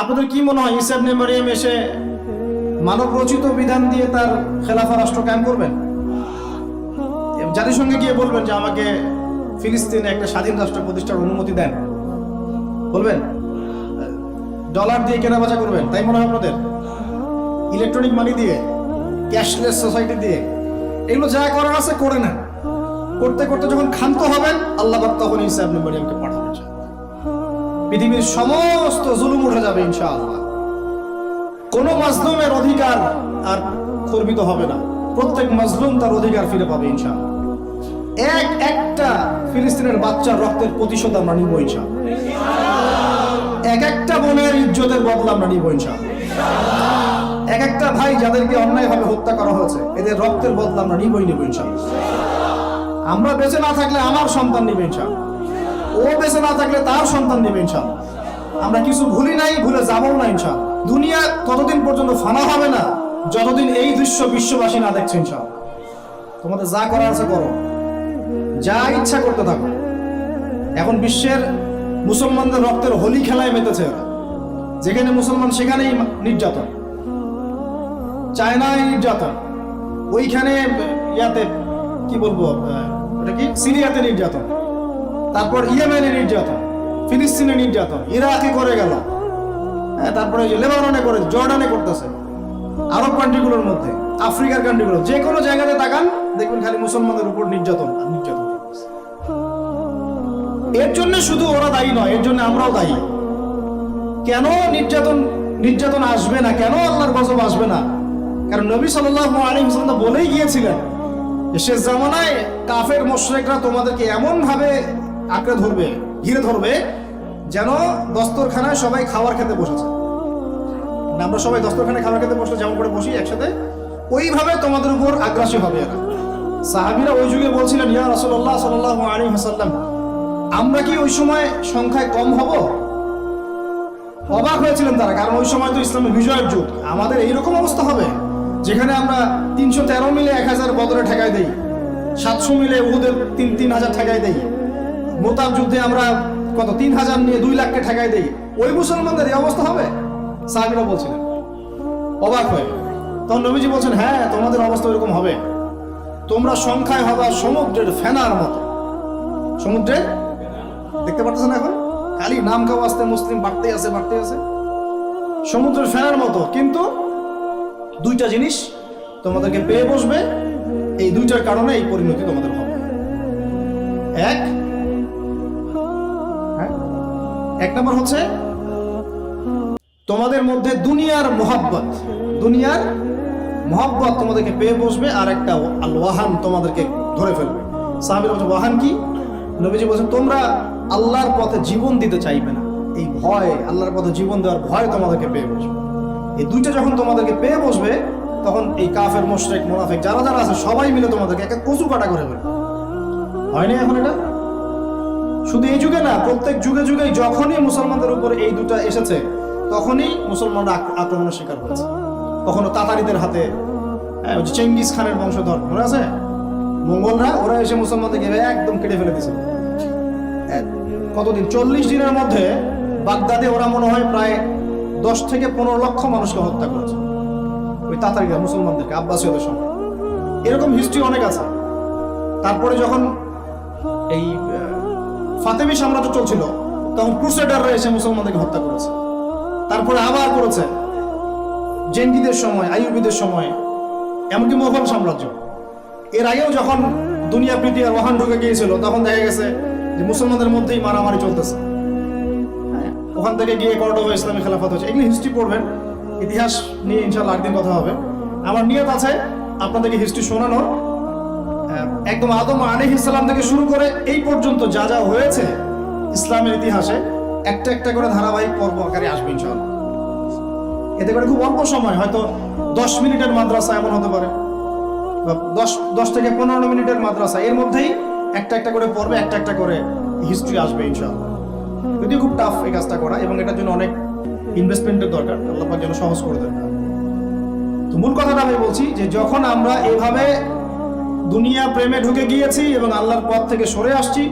আপনাদের কি মনে হয় ইসাব মারিয়াম এসে মানব রচিত বিধান দিয়ে তার খেলাফা রাষ্ট্র কায়েম করবেন? জাতিসংঘে গিয়ে বলবেন যে আমাকে ফিলিস্তিনে একটা স্বাধীন রাষ্ট্র প্রতিষ্ঠার অনুমতি দেন। বলবেন? ডলার দিয়ে কেনা কেনাবেচা করবেন, তাই মনে হয় আপনাদের? ইলেকট্রনিক মানি দিয়ে, ক্যাশলেস সোসাইটি দিয়ে। এগুলো যা করার আছে করে না করতে করতে যখন ক্ষান্ত হবেন, আল্লাহ তখন ঈসা ইবনে মারিয়ামকে পাঠাবেন। ইনশাআল্লাহ। পৃথিবীর সমস্ত জুলুম উঠে যাবে, ইনশাআল্লাহ। কোনো মাজলুমের অধিকার আর খর্বিত হবে না। প্রত্যেক মাজলুম তার অধিকার ফিরে পাবে, ইনশাআল্লাহ। এক একটা ফিলিস্তিনের বাচ্চার রক্তের প্রতিশোধ আমরা নিব, ইনশাআল্লাহ। এক একটা বোনের ইজ্জতের বদলা আমরা নিব, ইনশাআল্লাহ। এক একটা ভাই যাদেরকে অন্যায়ভাবে হত্যা করা হয়েছে, এদের রক্তের বদলা আমরা নিবই নিব ইনশাআল্লাহ। আমরা বেঁচে না থাকলে আমার সন্তান নিবে, ইনশাআল্লাহ। ও বেঁচে না থাকলে তার সন্তান নিবে ইনশাআল্লাহ। আমরা কিছু ভুলি নাই, ভুলে যাব না ইনশাআল্লাহ। দুনিয়া ততদিন পর্যন্ত ফানা হবে না, যতদিন এই দৃশ্য বিশ্ববাসী না দেখছে ইনশাআল্লাহ। তোমাদের যা করার আছে করো। যা ইচ্ছা করতে থাকো। এখন বিশ্বের মুসলমানদের রক্তের হোলি খেলায় মেতেছে যেখানে মুসলমান, সেখানেই নির্যাতন। চায়নায় নির্যাতন। ওইখানে ইয়াতে, কি বলব ওটা কি? সিরিয়াতে নির্যাতন। তারপর ইয়েমেনে নির্যাতন ফিলিস্তিনে নির্যাতন ইরাকে করে গেল। হ্যাঁ, তারপরে যে লেবাননে করে জর্ডানে করতেছে। আরব কান্ট্রিগুলোর মধ্যে আফ্রিকার কান্ট্রিগুলো যে কোনো জায়গাতে তাকান দেখবেন খালি মুসলমানদের উপর নির্যাতন আর নির্যাতন এর জন্য শুধু ওরা দায়ী নয় এর জন্য আমরাও দায়ী। কেন নির্যাতন নির্যাতন আসবে না? কেন আল্লাহর গজব আসবে না? কারণ নবী সাল্লাল্লাহু আলাইহি ওয়াসাল্লাম বলেই গিয়েছিলেন শেষ জামানায় কাফের মোশরেকরা তোমাদেরকে এমন ভাবে আঁকড়ে ধরবে, ঘিরে ধরবে, যেন দস্তরখানায় সবাই খাবার খেতে বসেছে। মানে আমরা সবাই দস্তরখানায় খাবার খেতে বসলে যেমন করে বসি একসাথে, ওইভাবে তোমাদের উপর আগ্রাসী হবে এরা। সাহাবীরা ওই যুগে বলছিলেন, ইয়া রাসূলুল্লাহ সাল্লাল্লাহু আলাইহি ওয়াসাল্লাম, আমরা কি ওই সময় সংখ্যায় কম হব? অবাক হয়েছিলেন তারা, কারণ ওই সময় তো ইসলামের বিজয়ের যুগ। আমাদের এইরকম অবস্থা হবে, যেখানে আমরা তিনশো তেরো মিলে এক হাজার বদরে ঠেকাই দেই, সাতশো মিলে উহুদের তিন তিন হাজার ঠেকাই দেই। মোতাব যুদ্ধে আমরা কত, তিন হাজার নিয়ে দুই লাখকে ঠেকাই দিই। ওই মুসলমানদের এই অবস্থা হবে? সাহাবিরা বলছিলেন। অবাক হয়ে তখন নবীজি বলছেন হ্যাঁ তোমাদের অবস্থা এরকম হবে। তোমরা সংখ্যায় হবা সমুদ্রের ফেনার মতো। সমুদ্রের? দেখতে পারতেছেন এখন? খালি নাম খাওয়া আসতে, মুসলিম বাড়তেই আছে বাড়তেই আছে। সমুদ্রের ফেনার মতো, কিন্তু দুইটা জিনিস তোমাদেরকে পেয়ে বসবে। এই দুইটার কারণে এই পরিণতি তোমাদের হবে। এক এক নম্বর হচ্ছে তোমাদের মধ্যে দুনিয়ার মোহাব্বত। দুনিয়ার মোহাব্বত তোমাদেরকে পেয়ে বসবে আর একটা আল ওয়াহান তোমাদেরকে ধরে ফেলবে। সাহাবির বলছে, ওয়াহান কি? নবীজি বলছেন, তোমরা আল্লাহর পথে জীবন দিতে চাইবে না। এই ভয়, আল্লাহর পথে জীবন দেওয়ার ভয় তোমাদেরকে পেয়ে বসবে। এই দুইটা যখন তোমাদেরকে পেয়ে বসবে, তখন এই কাফের, মোশরেক, মোনাফেক যারা যারা আছে, সবাই মিলে তোমাদেরকে একটা কচু কাটা করে ফেলবে। হয়নি এখন এটা? শুধু এই যুগে না প্রত্যেক যুগে যুগে যখনই মুসলমানদের উপর এই দুটা এসেছে তখনই মুসলমানরা আক্রমণের শিকার হয়েছে। কখনো তাতারিদের হাতে হ্যাঁ, চেঙ্গিস খানের বংশধর মনে আছে? মঙ্গলরা ওরা এসে মুসলমানদের মুসলমানদেরকে একদম কেটে ফেলে দিয়েছে কতদিন? চল্লিশ দিনের মধ্যে বাগদাদে ওরা মনে হয় প্রায় দশ থেকে পনেরো লক্ষ মানুষকে হত্যা করেছে। ওই তাতারিরা মুসলমানদেরকে আব্বাসীয়দের সময় এরকম হিস্ট্রি অনেক আছে। তারপরে যখন এই ফাতেমি সাম্রাজ্য চলছিল, তখন ক্রুসেডাররা এসে মুসলমানদেরকে হত্যা করেছে। তারপরে আবার করেছে। জেঙ্গিদের সময়, আইয়ুবিদের সময়, এমনকি মোগল সাম্রাজ্য। এর আগেও যখন দুনিয়া প্রীতি আর ওয়াহান ঢুকে গিয়েছিল, তখন দেখা গেছে যে মুসলমানদের মধ্যেই মারামারি চলতেছে। ওখান থেকে গিয়ে কর্ডোভা ইসলামী খেলাফত হচ্ছে এগুলি হিস্ট্রি পড়বেন, ইতিহাস নিয়ে ইনশাল্লাহ একদিন কথা হবে। আমার নিয়ত আছে, আপনাদেরকে হিস্ট্রি শোনানোর। একদম আদম আলিহ ইসলাম থেকে শুরু করে এই পর্যন্ত যা যা হয়েছে ইসলামের ইতিহাসে, একটা একটা করে ধারাবাহিক পর্ব আকারে আসবে ইনশাল্লাহ এতে করে খুব অল্প সময়, হয়তো দশ মিনিটের মাদ্রাসা এমন হতে পারে। দশ দশ থেকে পনেরো মিনিটের মাদ্রাসা, এর মধ্যেই একটা একটা করে পড়বে একটা একটা করে হিস্ট্রি আসবে ইনশাআল্লাহ। যদিও খুব টাফ এই কাজটা করা এবং এটার জন্য অনেক ইনভেস্টমেন্টের দরকার, আল্লাহ যেন সহজ করে দেন। তো মূল কথাটা আমি বলছি যে যখন আমরা এভাবে দুনিয়া প্রেমে ঢুকে গিয়েছি এবং আল্লাহর পথ থেকে সরে আসছি,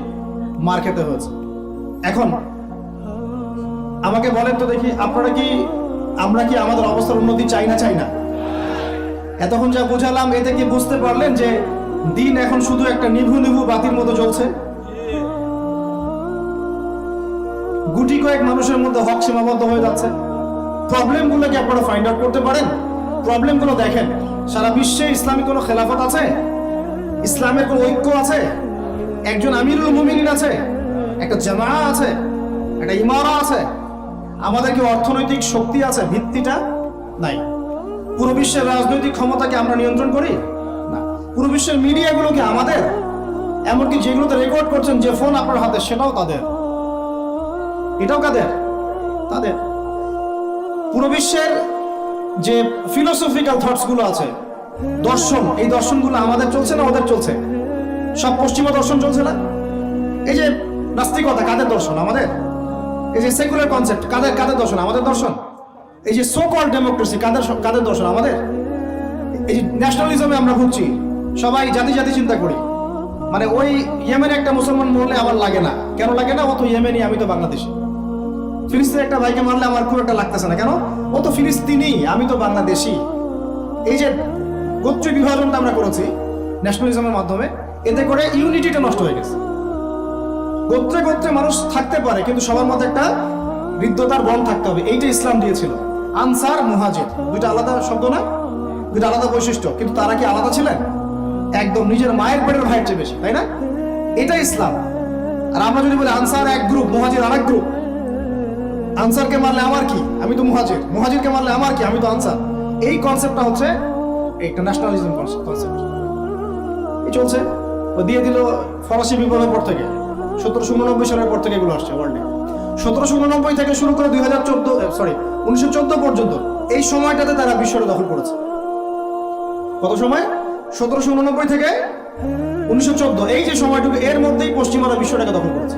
মার খেতে হয়েছে। এখন, আমাকে বলেন তো দেখি, আপনারা কি, আমরা কি আমাদের অবস্থার উন্নতি চাই না চাই না? এতক্ষণ যা বুঝালাম, এতে কি বুঝতে পারলেন যে দিন এখন শুধু একটা নিভু নিভু বাতির মতো জ্বলছে? গুটি কয়েক মানুষের মধ্যে হক সীমাবদ্ধ হয়ে যাচ্ছে। প্রবলেমগুলো কি আপনারা ফাইন্ড আউট করতে পারেন। প্রবলেমগুলো দেখেন। সারা বিশ্বে ইসলামী কোনো খেলাফত আছে? ইসলামের কোনো ঐক্য আছে? একজন আমিরুল মুমিনিন আছে, একটা জামা আছে, একটা ইমারা আছে। আমাদের কি অর্থনৈতিক শক্তি আছে? ভিত্তিটা নাই। পুরো বিশ্বের রাজনৈতিক ক্ষমতাকে আমরা নিয়ন্ত্রণ করি? না। পুরো বিশ্বের মিডিয়াগুলো কি আমাদের? এমনকি যেগুলোতে রেকর্ড করছেন যে ফোন আপনার হাতে, সেটাও তাদের। এটাও কাদের? তাদের। পুরো বিশ্বের যে ফিলোসফিক্যাল থটসগুলো আছে দর্শন, এই দর্শনগুলো আমাদের চলছে না ওদের চলছে? সব পশ্চিমা দর্শন চলছে না? এই যে নাস্তিকতা, কাদের দর্শন আমাদের? এই যে সেকুলার কনসেপ্ট কাদের কাদের দর্শন? আমাদের দর্শন? এই যে সো কল ডেমোক্রেসি কাদের কাদের দর্শন? আমাদের? এই যে ন্যাশনালিজমে আমরা ভুগছি। সবাই জাতি জাতি চিন্তা করি। মানে ওই ইয়েমেনে একটা মুসলমান মরলে আমার লাগে না। কেন লাগে না? ও তো ইয়েমেনি, আমি তো বাংলাদেশি। ফিলিস্তিনের একটা ভাইকে মারলে আমার খুব একটা লাগতেছে না। কেন? ও তো ফিলিস্তিনি, আমি তো বাংলাদেশি। এই যে গোত্র বিভাজনটা আমরা করেছি ন্যাশনালিজমের মাধ্যমে। এতে করে ইউনিটিটা নষ্ট হয়ে গেছে। গোত্রে গোত্রে মানুষ থাকতে পারে, কিন্তু সবার মধ্যে একটা হৃদ্যতার বন থাকতে হবে। এইটা ইসলাম দিয়েছিল। আনসার মুহাজির। দুইটা আলাদা শব্দ না? দুইটা আলাদা বৈশিষ্ট্য। কিন্তু তারা কি আলাদা ছিলেন? একদম নিজের মায়ের পেটের ভাইয়ের চেয়ে বেশি, তাই না? এটা ইসলাম। আর আমরা যদি বলি আনসার এক গ্রুপ মুহাজির আরেক গ্রুপ আনসারকে মারলে আমার কি? আমি তো মুহাজির। মুহাজিরকে মারলে আমার কি? আমি তো আনসার। এই কনসেপ্টটা হচ্ছে একটা ন্যাশনালিজম কনসেপ্ট এই চলছে। দিয়ে দিল ফরাসি বিপ্লবের পর থেকে। সতেরোশো উননব্বই সালের পর থেকে এগুলো আসছে ওয়ার্ল্ডে সতেরোশো উননব্বই থেকে শুরু করে দুই হাজার চোদ্দ সরি উনিশশো চোদ্দ পর্যন্ত এই সময়টাতে তারা বিশ্বটা দখল করেছে। কত সময়? সতেরোশো উননব্বই থেকে উনিশশো চোদ্দ। এই যে সময়টুকু, এর মধ্যেই পশ্চিমারা বিশ্বটাকে দখল করেছে।